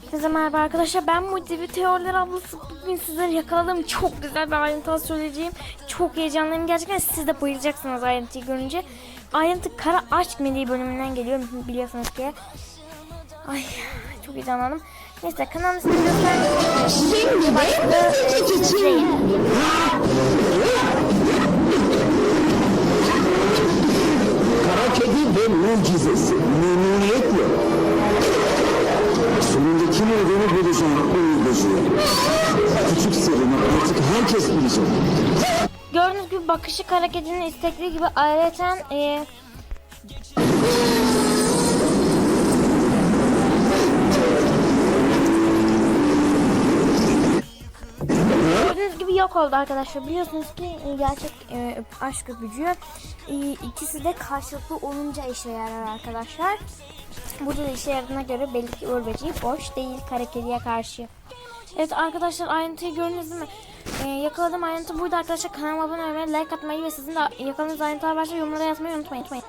Herkese merhaba arkadaşlar ben Mucize Teoriler ablası. Bugün sizlere yakaladım çok güzel bir ayrıntı söyleyeceğim. Çok heyecanlıyım gerçekten siz de bayılacaksınız ayrıntıyı görünce. Ayrıntı Kara Aşk Meleği bölümünden geliyor biliyorsunuz ki. Ay çok heyecanlandım. Neyse göstermek Şimdi Kara kedi ve mucizesi. Küçük sırrını artık herkes bilecek. gördüğünüz gibi bakışı Kara Kedi'nin istekli gibi ayrıca e, Gördüğünüz gibi yok oldu arkadaşlar. Biliyorsunuz ki e, gerçek e, aşk öpücüğü e, ikisi de karşılıklı olunca işe yarar arkadaşlar. Burada da işe yaradığına göre belli ki Uğur Böceği boş değil kara kediye karşı. Evet arkadaşlar ayrıntıyı gördünüz değil mi? E, yakaladığım ayrıntı buydu arkadaşlar. Kanalıma abone olmayı, like atmayı ve sizin de yakaladığınız ayrıntılar varsa yorumlara yazmayı unutmayın.